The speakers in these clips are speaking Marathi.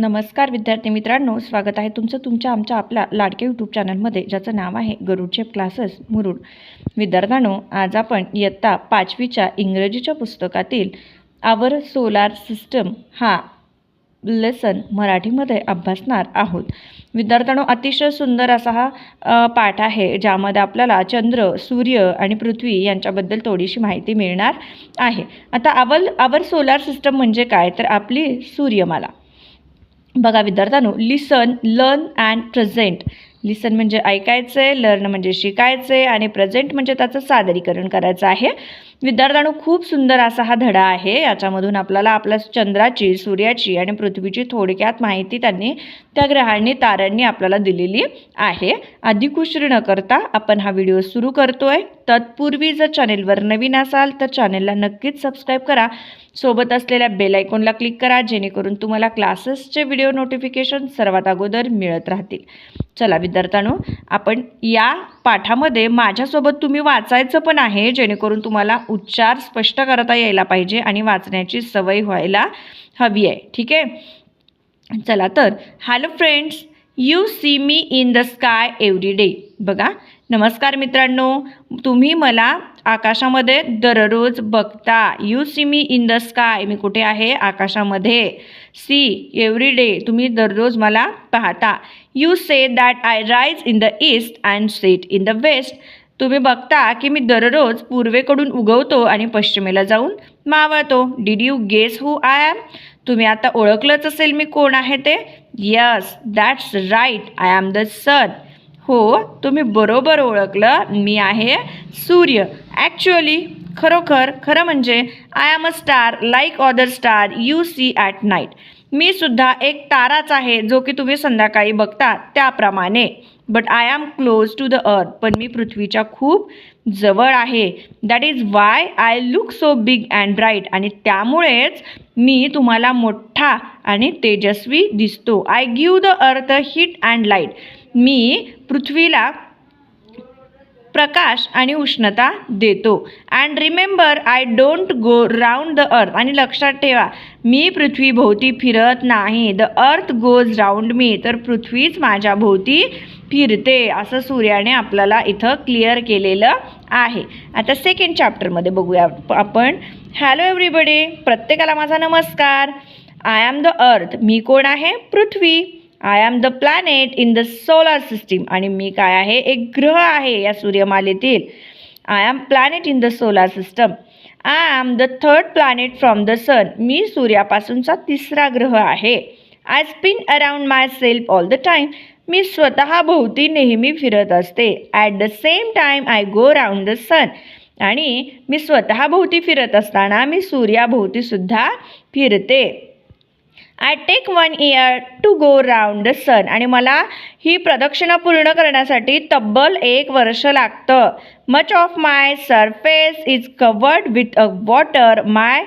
नमस्कार विद्यार्थी मित्रांनो स्वागत आहे तुमचं तुमच्या आमच्या आपल्या लाडक्या यूट्यूब चॅनलमध्ये ज्याचं नाव आहे गरुडशेप क्लासेस मुरुड. विद्यार्थ्यांनो आज आपण इयत्ता पाचवीच्या इंग्रजीच्या पुस्तकातील आवर सोलार सिस्टम हा लेसन मराठीमध्ये अभ्यासणार आहोत. विद्यार्थ्यांनो अतिशय सुंदर असा हा पाठ आहे ज्यामध्ये आपल्याला चंद्र सूर्य आणि पृथ्वी यांच्याबद्दल थोडीशी माहिती मिळणार आहे. आता आवल आवर सोलार सिस्टम म्हणजे काय? तर आपली सूर्यमाला. बघा विद्यार्थ्यांनो listen learn and present listen म्हणजे ऐकायचं आहे लर्न म्हणजे शिकायचं आहे आणि प्रेझेंट म्हणजे त्याचं सादरीकरण करायचं आहे. विद्यार्थ्यांनो खूप सुंदर असा हा धडा आहे. याच्यामधून आपल्याला आपल्या चंद्राची सूर्याची आणि पृथ्वीची थोडक्यात माहिती त्यांनी त्या ग्रहांनी ताऱ्यांनी आपल्याला दिलेली आहे. अधिक उशीर न करता आपण हा व्हिडिओ सुरू करतोय. तत्पूर्वी जर चॅनेलवर नवीन असाल तर चॅनेलला नक्कीच सबस्क्राईब करा. सोबत असलेल्या बेल आयकॉनला क्लिक करा जेणेकरून तुम्हाला क्लासेसचे व्हिडिओ नोटिफिकेशन सर्वात अगोदर मिळत राहतील. चला विद्यार्थ्यांनो आपण या पाठामध्ये माझ्यासोबत तुम्ही वाचायचं पण आहे जेणेकरून तुम्हाला उच्चार स्पष्ट करता यायला पाहिजे आणि वाचण्याची सवय व्हायला हवी आहे. ठीक आहे? चला तर hello friends you see me in the sky every day बघा नमस्कार मित्रांनो तुम्ही मला आकाशामध्ये दररोज बघता. You see me in the sky मी कुठे आहे? आकाशामध्ये. सी एव्हरी डे तुम्ही दररोज मला पाहता. You say that I rise in the east and set in the west तुम्ही बघता की मी दररोज पूर्वेकडून उगवतो आणि पश्चिमेला जाऊन मावळतो. Did you guess who I am तुम्ही आता ओळखलंच असेल मी कोण आहे ते? Yes that's right I am the sun हो तुम्ही बरोबर ओळखलं. मी आहे सूर्य. ॲक्च्युअली खरोखर खरं म्हणजे I am a star like other star you see at night मी सुद्धा एक ताराच आहे जो की तुम्ही संध्याकाळी बघता त्याप्रमाणे. But I am close to the earth पण मी पृथ्वीच्या खूप जवळ आहे. That is why I look so big and bright आणि त्यामुळेच मी तुम्हाला मोठा आणि तेजस्वी दिसतो. I give the earth heat and light मी पृथ्वीला प्रकाश आणि उष्णता देतो. And remember I don't go round the earth आणि लक्षात ठेवा मी पृथ्वीभोवती फिरत नाही. द अर्थ गोज राऊंड मी तर पृथ्वीच माझ्याभोवती फिरते असं सूर्याने आपल्याला इथं क्लिअर केलेलं आहे. आता सेकंड चॅप्टरमध्ये बघूया आपण. हॅलो एव्हरीबडी प्रत्येकाला माझा नमस्कार. आय ॲम द अर्थ मी कोण आहे? पृथ्वी. I am the planet in the solar system आणि मी काय आहे? एक ग्रह आहे या सूर्यमालेतील. I am planet in the solar system I am the third planet from the sun मी सूर्यापासूनचा तिसरा ग्रह आहे. I spin around myself all the time मी स्वतः भोवती नेहमी फिरत असते. At the same time I go round the sun आणि मी स्वतः भोवती फिरत असताना मी सूर्याभोवतीसुद्धा फिरते. I take one year to go round the sun आणि मला ही प्रदक्षिणा पूर्ण करण्यासाठी तब्बल एक वर्ष लागतं. Much of my surface is covered with a water my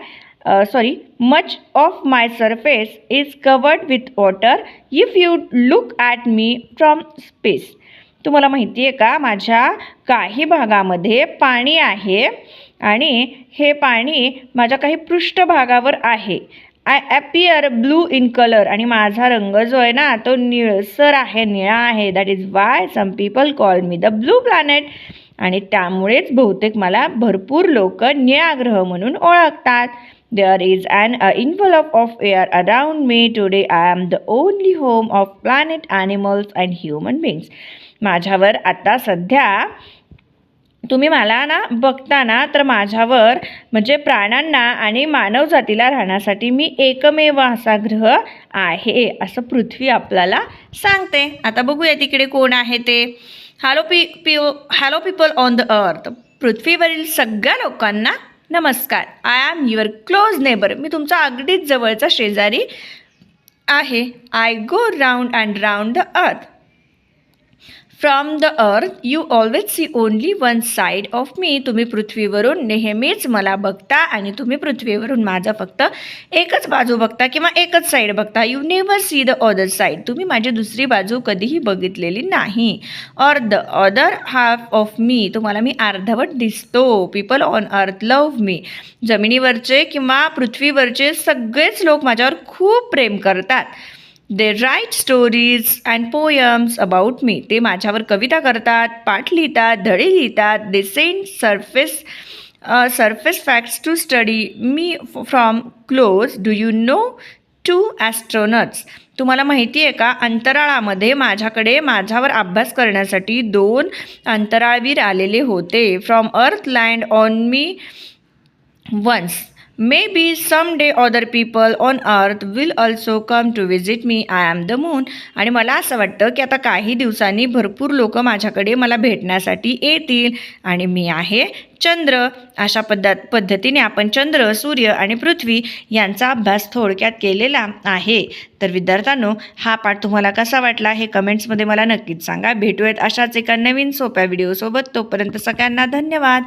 sorry much of my surface is covered with water if you look at me from space तुम्हाला माहिती आहे का? माझ्या काही भागामध्ये पाणी आहे आणि हे पाणी माझ्या काही पृष्ठभागावर आहे. I appear blue in colour आणि माझा रंग जो आहे ना तो निळसर आहे निळा आहे. That is why some people call me the blue planet आणि त्यामुळेच बहुतेक मला भरपूर लोक निळा ग्रह म्हणून ओळखतात. There is an envelope of air around me today I am the only home of planet animals and human beings माझ्यावर आता सध्या तुम्ही मला ना बघता ना तर माझ्यावर म्हणजे प्राण्यांना आणि मानवजातीला राहण्यासाठी मी एकमेव असा ग्रह आहे असं पृथ्वी आपल्याला सांगते. आता बघूया तिकडे कोण आहे ते. Hello P P hello people on the earth पृथ्वीवरील सगळ्या लोकांना नमस्कार. I am your close neighbour मी तुमचा अगदीच जवळचा शेजारी आहे. I go round and round the earth from the earth you always see only one side of me तुम्ही पृथ्वीवरून नेहमीच मला बघता आणि तुम्ही पृथ्वीवरून माझं फक्त एकच बाजू बघता किंवा एकच साईड बघता. You never see the other side तुम्ही माझी दुसरी बाजू कधीही बघितलेली नाही. Or the other half of me तुम्हाला मी अर्धवट दिसतो. People on earth love me जमिनीवरचे किंवा पृथ्वीवरचे सगळेच लोक माझ्यावर खूप प्रेम करतात. They write stories and poems about me ते माझ्यावर कविता करतात पाठ लिहितात धडे लिहितात. They send surface surface facts to study me from close do you know to astronauts तुम्हाला माहिती आहे का? अंतराळामध्ये माझ्याकडे माझ्यावर अभ्यास करण्यासाठी दोन अंतराळवीर आलेले होते. From earth land on me once maybe some day other people on earth will also come to visit me I am the moon आणि मला असं वाटतं की आता काही दिवसांनी भरपूर लोक माझ्याकडे मला भेटण्यासाठी येतील. आणि मी आहे चंद्र. अशा पद्धत पद्धतीने आपण चंद्र सूर्य आणि पृथ्वी यांचा अभ्यास थोडक्यात केलेला आहे. तर विद्यार्थ्यांनो हा पाठ तुम्हाला कसा वाटला हे कमेंट्समध्ये मला नक्कीच सांगा. भेटूयात अशाच एका नवीन सोप्या व्हिडिओसोबत तोपर्यंत सगळ्यांना धन्यवाद.